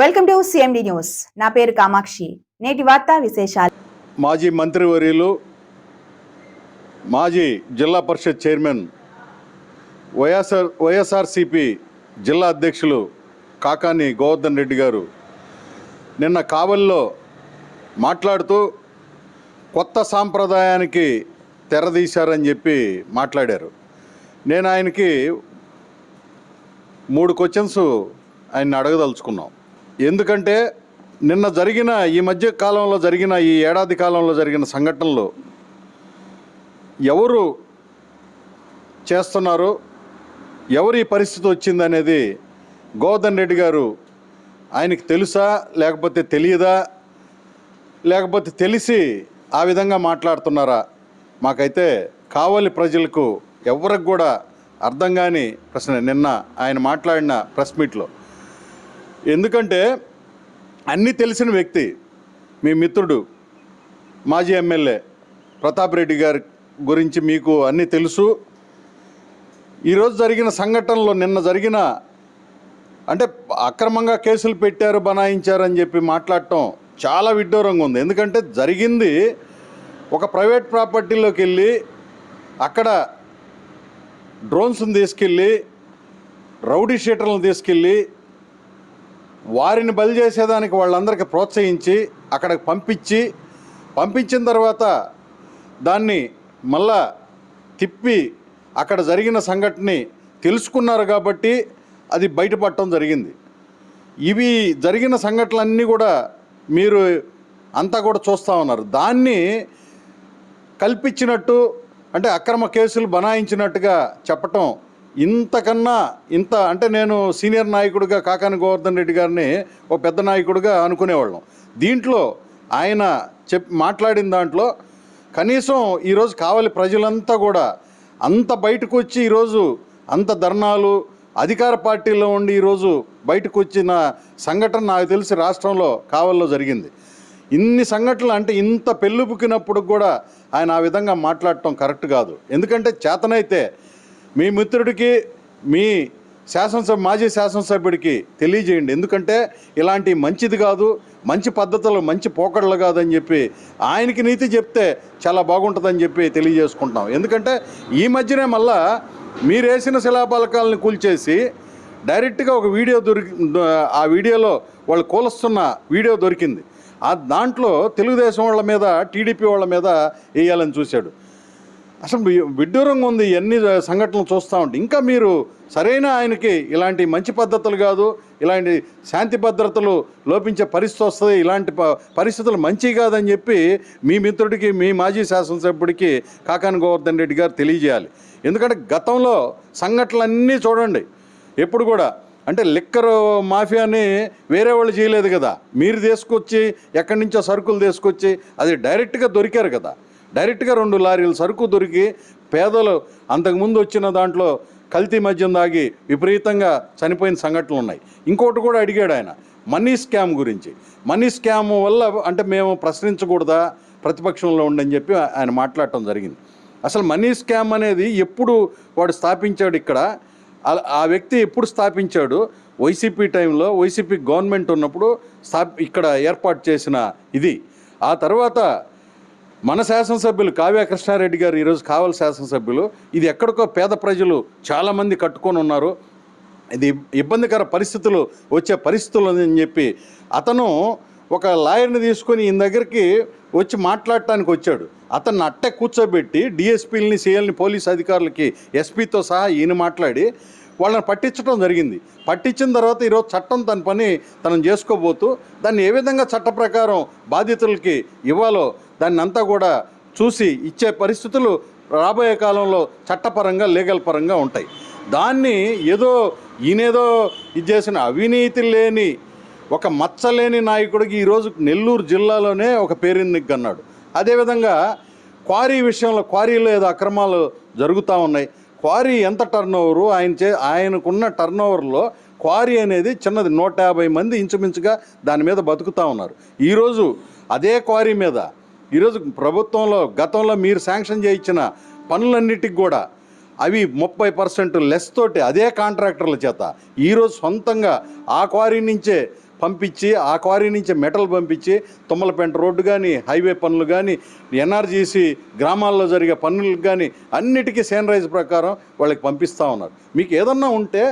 Welcome to CMD news. నా పేరు కామాక్షి. నేటి వార్తా విశేషాలు. మాజీ మంత్రివర్యులు మాజీ జిల్లా పరిషత్ చైర్మన్ వైఎస్ఆర్ వైఎస్ఆర్సిపి జిల్లా అధ్యక్షులు కాకాని గోవర్ధన్ రెడ్డి గారు నిన్న కావల్లో మాట్లాడుతూ కొత్త సాంప్రదాయానికి తెరదీశారని చెప్పి మాట్లాడారు. నేను ఆయనకి మూడు క్వశ్చన్స్ ఆయన అడగదలుచుకున్నాం. ఎందుకంటే నిన్న జరిగిన ఈ మధ్య కాలంలో జరిగిన ఈ ఏడాది కాలంలో జరిగిన సంఘటనలు ఎవరు చేస్తున్నారు ఎవరు ఈ పరిస్థితి వచ్చిందనేది గోవర్ధన్ రెడ్డి గారు ఆయనకి తెలుసా లేకపోతే తెలియదా లేకపోతే తెలిసి ఆ విధంగా మాట్లాడుతున్నారా? మాకైతే కావలి ప్రజలకు ఎవరికి కూడా అర్థం కాని ప్రశ్న నిన్న ఆయన మాట్లాడిన ప్రెస్ మీట్లో. ఎందుకంటే అన్నీ తెలిసిన వ్యక్తి మీ మిత్రుడు మాజీ ఎమ్మెల్యే ప్రతాప్ రెడ్డి గారి గురించి మీకు అన్నీ తెలుసు. ఈరోజు జరిగిన సంఘటనలో నిన్న జరిగిన అంటే అక్రమంగా కేసులు పెట్టారు బనాయించారని చెప్పి మాట్లాడటం చాలా విడ్డూరంగా ఉంది. ఎందుకంటే జరిగింది ఒక ప్రైవేట్ ప్రాపర్టీలోకి వెళ్ళి అక్కడ డ్రోన్స్ని తీసుకెళ్ళి రౌడీ షీటర్లను తీసుకెళ్ళి వారిని బలి చేసేదానికి వాళ్ళందరికీ ప్రోత్సహించి అక్కడికి పంపించి పంపించిన తర్వాత దాన్ని మళ్ళా తిప్పి అక్కడ జరిగిన సంఘటనని తెలుసుకున్నారు కాబట్టి అది బయటపడటం జరిగింది. ఇవి జరిగిన సంఘటనలన్నీ కూడా మీరు అంతా కూడా చూస్తూ ఉన్నారు. దాన్ని కల్పించినట్టు అంటే అక్రమ కేసులు బనాయించినట్టుగా చెప్పటం ఇంతకన్నా ఇంత అంటే నేను సీనియర్ నాయకుడిగా కాకాని గోవర్ధన్ రెడ్డి గారిని ఒక పెద్ద నాయకుడిగా అనుకునేవాళ్ళం. దీంట్లో ఆయన చెప్ మాట్లాడిన దాంట్లో కనీసం ఈరోజు కావలి ప్రజలంతా కూడా అంత బయటకు వచ్చి ఈరోజు అంత ధర్నాలు అధికార పార్టీలో ఉండి ఈరోజు బయటకు వచ్చిన సంఘటన నాకు తెలిసి రాష్ట్రంలో కావల్లో జరిగింది. ఇన్ని సంఘటనలు అంటే ఇంత పెళ్ళుబుకినప్పుడు కూడా ఆయన ఆ విధంగా మాట్లాడటం కరెక్ట్ కాదు. ఎందుకంటే చేతనైతే మీ మిత్రుడికి మీ శాసనసభ మాజీ శాసనసభ్యుడికి తెలియజేయండి. ఎందుకంటే ఇలాంటి మంచిది కాదు మంచి పద్ధతులు మంచి పోకడలు కాదని చెప్పి ఆయనకి నీతి చెప్తే చాలా బాగుంటుందని చెప్పి తెలియజేసుకుంటాం ఎందుకంటే ఈ మధ్యనే మళ్ళా మీరేసిన శిలాపలకాలను కూల్చేసి డైరెక్ట్గా ఒక వీడియో దొరికి ఆ వీడియోలో వాళ్ళు కూలుస్తున్న వీడియో దొరికింది. ఆ దాంట్లో తెలుగుదేశం వాళ్ళ మీద టీడీపీ వాళ్ళ మీద వేయాలని చూశాడు. అసలు విడ్డూరంగా ఉంది ఎన్ని సంఘటనలు చూస్తూ ఉంటే. ఇంకా మీరు సరైన ఆయనకి ఇలాంటి మంచి పద్ధతులు కాదు ఇలాంటి శాంతి భద్రతలు లోపించే పరిస్థితి వస్తుంది ఇలాంటి ప- పరిస్థితులు మంచి కాదని చెప్పి మీ మిత్రుడికి మీ మాజీ శాసనసభ్యుడికి కాకాని గోవర్ధన్ రెడ్డి గారు తెలియజేయాలి. ఎందుకంటే గతంలో సంఘటనలన్నీ చూడండి. ఎప్పుడు కూడా అంటే లిక్కర్ మాఫియాని వేరే వాళ్ళు చేయలేదు కదా. మీరు తీసుకొచ్చి ఎక్కడి నుంచో సరుకులు తీసుకొచ్చి అది డైరెక్ట్గా దొరికారు కదా. డైరెక్ట్గా రెండు లారీలు సరుకు దొరికి పేదలు అంతకుముందు వచ్చిన దాంట్లో కల్తీ మద్యం దాగి విపరీతంగా చనిపోయిన సంఘటనలు ఉన్నాయి. ఇంకోటి కూడా అడిగాడు ఆయన మనీ స్కామ్ గురించి. మనీ స్కామ్ వల్ల అంటే మేము ప్రశ్నించకూడదా ప్రతిపక్షంలో ఉండని చెప్పి ఆయన మాట్లాడటం జరిగింది. అసలు మనీ స్కామ్ అనేది ఎప్పుడు వాడు స్థాపించాడు ఇక్కడ? ఆ- వ్యక్తి ఎప్పుడు స్థాపించాడు? వైసీపీ టైంలో వైసీపీ గవర్నమెంట్ ఉన్నప్పుడు స్థా ఇక్కడ ఏర్పాటు చేసిన ఇది. ఆ తర్వాత మన శాసనసభ్యులు కావ్య కృష్ణారెడ్డి గారు ఈరోజు కావలి శాసనసభ్యులు. ఇది ఎక్కడికో పేద ప్రజలు చాలామంది కట్టుకొని ఉన్నారు. ఇది ఇబ్బందికర పరిస్థితులు వచ్చే పరిస్థితులు అని చెప్పి అతను ఒక లాయర్ని తీసుకొని ఈయన దగ్గరికి వచ్చి మాట్లాడటానికి వచ్చాడు. అతన్ని అట్టే కూర్చోబెట్టి డిఎస్పీలని సీఎల్ని పోలీస్ అధికారులకి ఎస్పీతో సహా ఈయన మాట్లాడి వాళ్ళని పట్టించడం జరిగింది. పట్టించిన తర్వాత ఈరోజు చట్టం తన పని తను చేసుకోబోతూ దాన్ని ఏ విధంగా చట్ట ప్రకారం బాధితులకి ఇవ్వాలో దాన్ని అంతా కూడా చూసి ఇచ్చే పరిస్థితులు రాబోయే కాలంలో చట్టపరంగా లీగల్ పరంగా ఉంటాయి. దాన్ని ఏదో ఈయనేదో ఇది చేసిన అవినీతి లేని ఒక మచ్చలేని నాయకుడికి ఈరోజు నెల్లూరు జిల్లాలోనే ఒక పేరెన్నిక అన్నాడు. అదేవిధంగా క్వారీ విషయంలో క్వారీలో ఏదో అక్రమాలు జరుగుతూ ఉన్నాయి. క్వారీ ఎంత టర్న్ ఓవరు ఆయన చే ఆయనకున్న టర్న్ ఓవర్లో క్వారీ అనేది చిన్నది. నూట యాభై మంది ఇంచుమించుగా దాని మీద బతుకుతూ ఉన్నారు. ఈరోజు అదే క్వారీ మీద ఈరోజు ప్రభుత్వంలో గతంలో మీరు శాంక్షన్ చేయించిన పనులన్నిటికి కూడా అవి ముప్పై పర్సెంట్ లెస్ తోటి అదే కాంట్రాక్టర్ల చేత ఈరోజు సొంతంగా ఆ క్వారీ నుంచే పంపించి ఆ క్వారీ నుంచి మెటల్ పంపించి తుమ్మలపేంట రోడ్డు కానీ హైవే పనులు కానీ ఎన్ఆర్జీసీ గ్రామాల్లో జరిగే పనులకు కానీ అన్నిటికీ సేనరైజ్ ప్రకారం వాళ్ళకి పంపిస్తూ ఉన్నారు. మీకు ఏదన్నా ఉంటే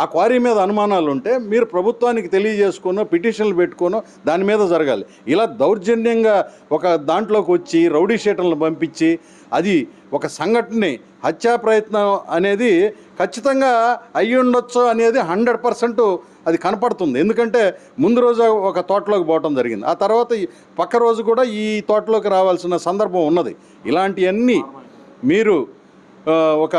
ఆ క్వారీ మీద అనుమానాలు ఉంటే మీరు ప్రభుత్వానికి తెలియజేసుకునో పిటిషన్లు పెట్టుకునో దాని మీద జరగాలి. ఇలా దౌర్జన్యంగా ఒక దాంట్లోకి వచ్చి రౌడీ షీటర్లను పంపించి అది ఒక సంఘటనని హత్యా ప్రయత్నం అనేది ఖచ్చితంగా అయ్యి ఉండొచ్చు అనేది హండ్రెడ్ పర్సెంట్ అది కనపడుతుంది. ఎందుకంటే ముందు రోజు ఒక తోటలోకి పోవటం జరిగింది. ఆ తర్వాత ఈ పక్క రోజు కూడా ఈ తోటలోకి రావాల్సిన సందర్భం ఉన్నది. ఇలాంటివన్నీ మీరు ఒక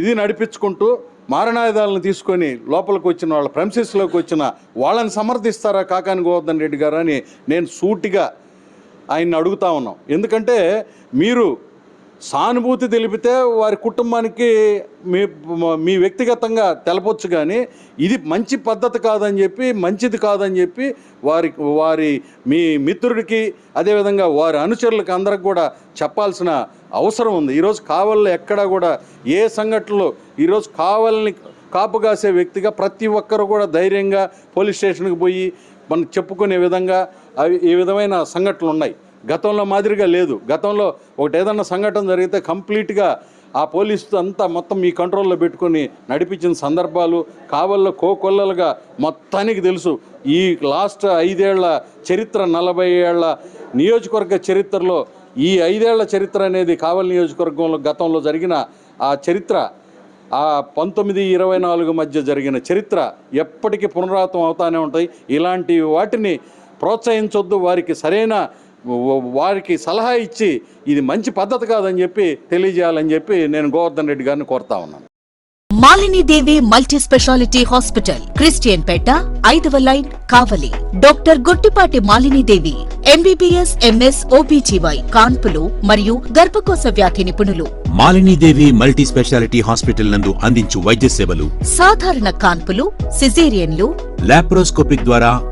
ఇది నడిపించుకుంటూ మారణాయుధాలను తీసుకొని లోపలికి వచ్చిన వాళ్ళ ప్రెమిసెస్లోకి వచ్చిన వాళ్ళని సమర్థిస్తారా కాకాని గోవర్ధన్ రెడ్డి గారు అని నేను సూటిగా ఆయన్ని అడుగుతా ఉన్నాం. ఎందుకంటే మీరు సానుభూతి తెలిపితే వారి కుటుంబానికి మీ మీ వ్యక్తిగతంగా తెలపొచ్చు కానీ ఇది మంచి పద్ధతి కాదని చెప్పి మంచిది కాదని చెప్పి వారి వారి మీ మిత్రుడికి అదేవిధంగా వారి అనుచరులకు అందరికి కూడా చెప్పాల్సిన అవసరం ఉంది. ఈరోజు కావల్లో ఎక్కడా కూడా ఏ సంఘటనలో ఈరోజు కావాలని కాపు కాసే వ్యక్తిగా ప్రతి ఒక్కరు కూడా ధైర్యంగా పోలీస్ స్టేషన్కి పోయి మనం చెప్పుకునే విధంగా అవి ఈ విధమైన సంఘటనలు ఉన్నాయి. గతంలో మాదిరిగా లేదు. గతంలో ఒకటి ఏదన్నా సంఘటన జరిగితే కంప్లీట్గా ఆ పోలీసు అంతా మొత్తం మీ కంట్రోల్లో పెట్టుకొని నడిపించిన సందర్భాలు కావల్లో కోకొల్లలుగా మొత్తానికి తెలుసు. ఈ లాస్ట్ ఐదేళ్ళ చరిత్ర నలభై ఏళ్ళ నియోజకవర్గ చరిత్రలో ఈ ఐదేళ్ళ చరిత్ర అనేది కావలి నియోజకవర్గంలో గతంలో జరిగిన ఆ చరిత్ర ఆ పంతొమ్మిది ఇరవై నాలుగు మధ్య జరిగిన చరిత్ర ఎప్పటికీ పునరావృతం అవుతానే ఉంటాయి. ఇలాంటి వాటిని ప్రోత్సహించొద్దు. వారికి సరైన వారికి సలహా ఇచ్చి ఇది మంచి పద్ధతి కాదని చెప్పి తెలియజేయాలని చెప్పి నేను గోవర్ధన్ రెడ్డి గారిని కోరుతా ఉన్నాను. Malinidevi multi speciality hospital Christian Peta ఐదవ line Kavali. Doctor Guttipati Malinidevi MBBS MS OBGY కాన్పులు మరియు గర్భకోశ వ్యాధి నిపుణులు. మాలినీదేవి మల్టీ స్పెషాలిటీ హాస్పిటల్ నందు అందించు వైద్య సేవలు. సాధారణ కాన్పులు సిజేరియన్లు. లాప్రోస్కోపిక్ ద్వారా